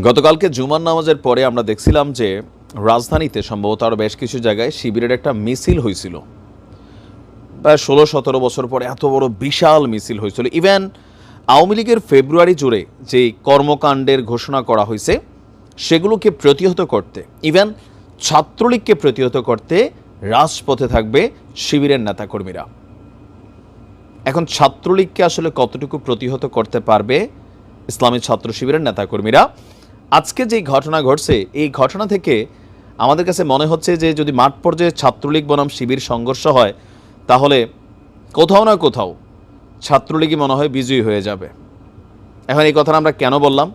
গতকালকে জুমার নামাজের পরে আমরা দেখছিলাম যে রাজধানীতে সম্ভবত আরও বেশ কিছু জায়গায় শিবিরের একটা মিছিল হয়েছিল। প্রায় ষোলো সতেরো বছর পরে এত বড় বিশাল মিছিল হয়েছিল। ইভেন আওয়ামী লীগের ফেব্রুয়ারি জুড়ে যে কর্মকাণ্ডের ঘোষণা করা হয়েছে, সেগুলোকে প্রতিহত করতে ইভেন ছাত্রলীগকে প্রতিহত করতে রাজপথে থাকবে শিবিরের নেতাকর্মীরা। এখন ছাত্রলীগকে আসলে কতটুকু প্রতিহত করতে পারবে ইসলামী ছাত্র শিবিরের নেতাকর্মীরা? আজকে যে ঘটনা ঘটছে, এই ঘটনা থেকে আমাদের কাছে মনে হচ্ছে যে যদি মাঠ পর্যায়ে ছাত্রলীগ বনাম শিবির সংঘর্ষ হয়, তাহলে কোথাও না কোথাও ছাত্রলীগই মনে হয় বিজয়ী হয়ে যাবে। এখন এই কথাটা আমরা কেন বললাম?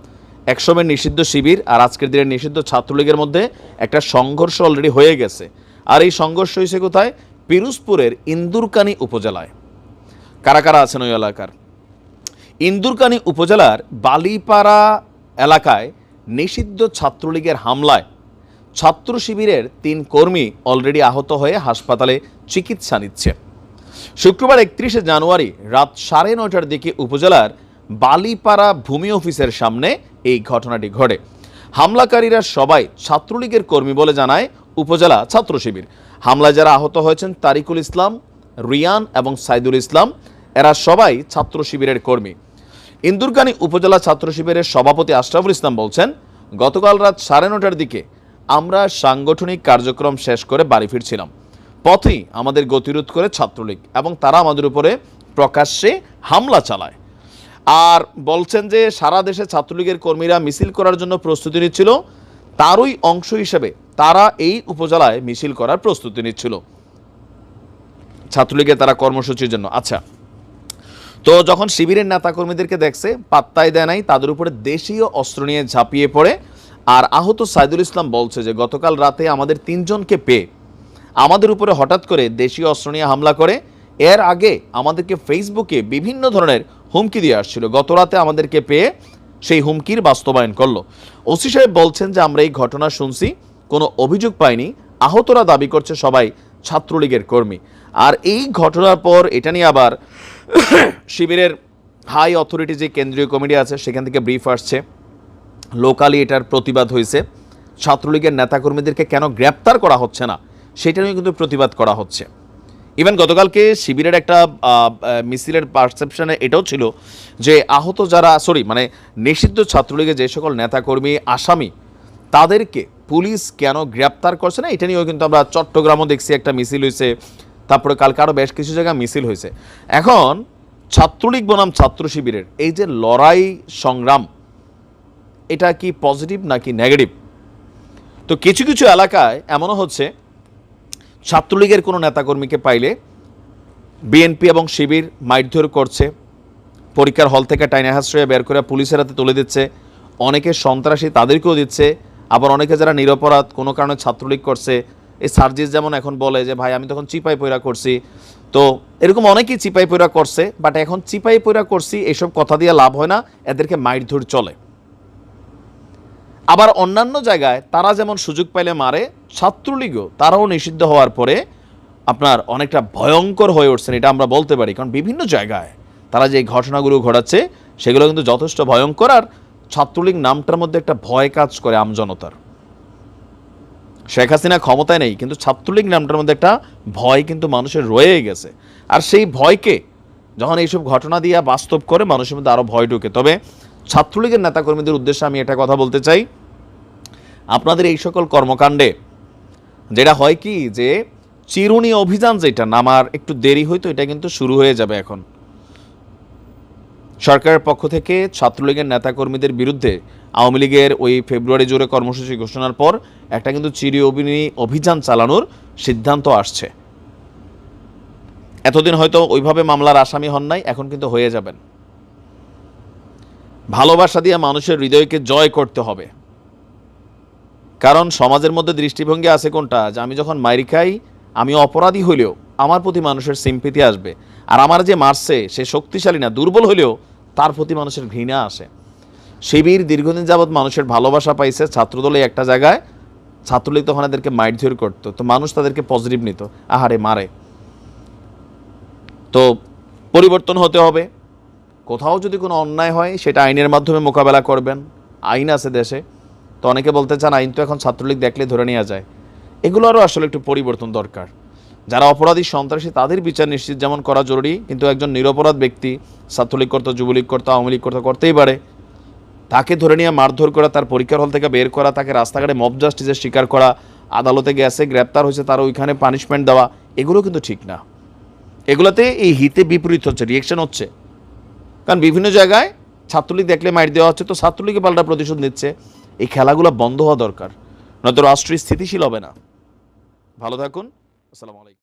একসময় নিষিদ্ধ শিবির আর আজকের দিনের নিষিদ্ধ ছাত্রলীগের মধ্যে একটা সংঘর্ষ অলরেডি হয়ে গেছে। আর এই সংঘর্ষ হয়েছে কোথায়? পিরুজপুরের ইন্দুরকানি উপজেলায়। কারা কারা আছেন ওই এলাকার? ইন্দুরকানি উপজেলার বালিপাড়া এলাকায় নিষিদ্ধ ছাত্রলীগের হামলায়। ছাত্র শিবিরের তিন কর্মী অলরেডি আহত হয়ে হাসপাতালে চিকিৎসা নিচ্ছে। শুক্রবার একত্রিশে জানুয়ারি রাত সাড়ে নয়টার দিকে উপজেলার বালিপাড়া ভূমি অফিসের সামনে এই ঘটনাটি ঘটে। হামলাকারীরা সবাই ছাত্রলীগের কর্মী বলে জানায় উপজেলা ছাত্র শিবির। হামলায় যারা আহত হয়েছেন তারিকুল ইসলাম, রিয়ান এবং সাইদুল ইসলাম, এরা সবাই ছাত্র শিবিরের কর্মী। ইন্দুরকানী উপজেলা ছাত্র শিবিরের সভাপতি আশরাফুল ইসলাম বলছেন, গতকাল রাত সাড়ে নটার দিকে আমরা সাংগঠনিক কার্যক্রম শেষ করে বাড়ি ফিরছিলাম। পথেই আমাদের গতিরোধ করে ছাত্রলীগ এবং তারা আমাদের উপরে প্রকাশ্যে হামলা চালায়। আর বলছেন যে, সারা দেশে ছাত্রলীগের কর্মীরা মিছিল করার জন্য প্রস্তুতি নিচ্ছিল। তারই অংশ হিসেবে তারা এই উপজেলায় মিছিল করার প্রস্তুতি নিচ্ছিল। ছাত্রলীগের তারা কর্মসূচির জন্য। আচ্ছা তো যখন শিবিরের নেতাকর্মীদেরকে দেখছে, পাত্তাই দেয় নাই, তাদের উপরে দেশীয় অস্ত্র নিয়ে ঝাঁপিয়ে পড়ে। আর আহত সাইদুল ইসলাম বলছে যে, গতকাল রাতে আমাদের তিনজনকে পেয়ে আমাদের উপরে হঠাৎ করে দেশীয় অস্ত্র নিয়ে হামলা করে। এর আগে আমাদেরকে ফেসবুকে বিভিন্ন ধরনের হুমকি দিয়ে আসছিল। গত রাতে আমাদেরকে পেয়ে সেই হুমকির বাস্তবায়ন করল। ওসি সাহেব বলছেন যে, আমরা এই ঘটনা শুনছি, কোনো অভিযোগ পাইনি। আহতরা দাবি করছে সবাই ছাত্রলীগের কর্মী। আর এই ঘটনার পর এটা নিয়ে আবার শিবিরের হাই অথরিটি যে কেন্দ্রীয় কমিটি আছে, সেখান থেকে ব্রিফ আসছে। লোকালি এটার প্রতিবাদ হয়েছে। ছাত্রলীগের নেতাকর্মীদেরকে কেন গ্রেপ্তার করা হচ্ছে না, সেটা নিয়ে কিন্তু প্রতিবাদ করা হচ্ছে। ইভেন গতকালকে শিবিরের একটা মিছিলের পারসেপশনে এটাও ছিল যে আহত যারা সরি মানে নিষিদ্ধ ছাত্রলীগের যে সকল নেতাকর্মী, আসামি, তাদেরকে পুলিশ কেন গ্রেপ্তার করছে না, এটা নিয়েও কিন্তু আমরা চট্টগ্রামও দেখছি একটা মিছিল হয়েছে। তারপরে কালকে আরও বেশ কিছু জায়গায় মিছিল হয়েছে। এখন ছাত্রলীগ বনাম ছাত্র শিবিরের এই যে লড়াই সংগ্রাম, এটা কি পজিটিভ নাকি নেগেটিভ তো কিছু কিছু এলাকায় এমনও হচ্ছে, ছাত্রলীগের কোনো নেতাকর্মীকে পাইলে বিএনপি এবং শিবির মারধর করছে, পরীক্ষার হল থেকে টাইনে হাসড়ে বের করে পুলিশের হাতে তুলে দিচ্ছে, অনেকে সন্ত্রাসী তাদেরকেও দিচ্ছে, আবার অনেকে যারা নিরপরাধ কোনো কারণে ছাত্রলীগ করছে এই সার্জিস যেমন এখন বলে যে, ভাই, আমি তখন চিপাই পয়রা করছি। তো এরকম অনেকেই চিপাই পয়রা করছে বাট এখন চিপাই পয়রা করছি, এসব কথা দিয়ে লাভ হয় না, এদেরকে মারধর চলে। আবার অন্যান্য জায়গায় তারা যেমন সুযোগ পাইলে মারে, ছাত্রলীগও তারাও নিষিদ্ধ হওয়ার পরে আপনার অনেকটা ভয়ঙ্কর হয়ে উঠছেন, এটা আমরা বলতে পারি। কারণ বিভিন্ন জায়গায় তারা যে ঘটনাগুলো ঘটাচ্ছে, সেগুলো কিন্তু যথেষ্ট ভয়ঙ্কর, আর ছাত্রলীগ নামটার মধ্যে একটা ভয় কাজ করে আমজনতার। শেখ হাসিনা ক্ষমতায় নেই, কিন্তু ছাত্রলীগ নামটার মধ্যে একটা ভয় কিন্তু মানুষের রয়ে গেছে। আর সেই ভয়কে যখন এইসব ঘটনা দিয়ে বাস্তব করে মানুষের মধ্যে আরও ভয় ঢুকে। তবে ছাত্রলীগের নেতাকর্মীদের উদ্দেশ্যে আমি এটা কথা বলতে চাই। আপনাদের এই সকল কর্মকাণ্ডে যেটা হয় কি যে, চিরুনি অভিযান যেটা নামার একটু দেরি হইতো এটা কিন্তু শুরু হয়ে যাবে এখন। সরকারের পক্ষ থেকে ছাত্রলীগের নেতাকর্মীদের বিরুদ্ধে আওয়ামী লীগের ওই ফেব্রুয়ারি জুড়ে কর্মসূচি ঘোষণার পর একটা কিন্তু চিরি অভিযান চালানোর সিদ্ধান্ত আসছে। এতদিন হয়তো ওইভাবে মামলার আসামি হন নাই, এখন কিন্তু হয়ে যাবেন। ভালোবাসা দিয়ে মানুষের হৃদয়কে জয় করতে হবে। কারণ সমাজের মধ্যে দৃষ্টিভঙ্গি আছে কোনটা? যে আমি যখন মাইরি খাই, আমি অপরাধী হইলেও আমার প্রতি মানুষের সিম্পিতি আসবে। আর আমার যে মারছে, সে শক্তিশালী না, দুর্বল হইলেও তার প্রতি মানুষের ঘৃণা আসে। শিবির দীর্ঘদিন যাবৎ মানুষের ভালোবাসা পাইছে। ছাত্রদলে একটা জায়গায় ছাত্রলীগ তখন এদেরকে মাইটধর করতো। তো মানুষ তাদেরকে পজিটিভ নিত। আহারে, মারে। তো পরিবর্তন হতে হবে। কোথাও যদি কোনো অন্যায় হয়, সেটা আইনের মাধ্যমে মোকাবেলা করবেন। আইন আছে দেশে। তো অনেকে বলতে চান, আইন তো এখন ছাত্রলীগ দেখলে ধরে নেওয়া যায়। এগুলো আরও আসলে একটু পরিবর্তন দরকার। যারা অপরাধী সন্ত্রাসী, তাদের বিচার নিশ্চিত যেমন করা জরুরি, কিন্তু একজন নিরপরাধ ব্যক্তি ছাত্রলীগ করতো, যুবলীগ করতো, আওয়ামী লীগ করতো করতেই পারে। তাকে ধরে নিয়ে মারধর করা, তার পরীক্ষার হল থেকে বের করা, তাকে রাস্তাঘাটে মব জাস্টিসের শিকার করা, আদালতে গেছে গ্রেপ্তার হয়েছে, তার ওইখানে পানিশমেন্ট দেওয়া, এগুলো কিন্তু ঠিক না। এগুলোতে এই হিতে বিপরীত হচ্ছে রিয়েকশন হচ্ছে। কারণ বিভিন্ন জায়গায় ছাত্রলীগ দেখলে মাইর দেওয়া হচ্ছে, তো ছাত্রলীগে পাল্টা প্রতিশোধ নিচ্ছে। এই খেলাগুলো বন্ধ হওয়া দরকার, নয়তো রাষ্ট্র স্থিতিশীল হবে না। ভালো থাকুন, আসসালামু আলাইকুম।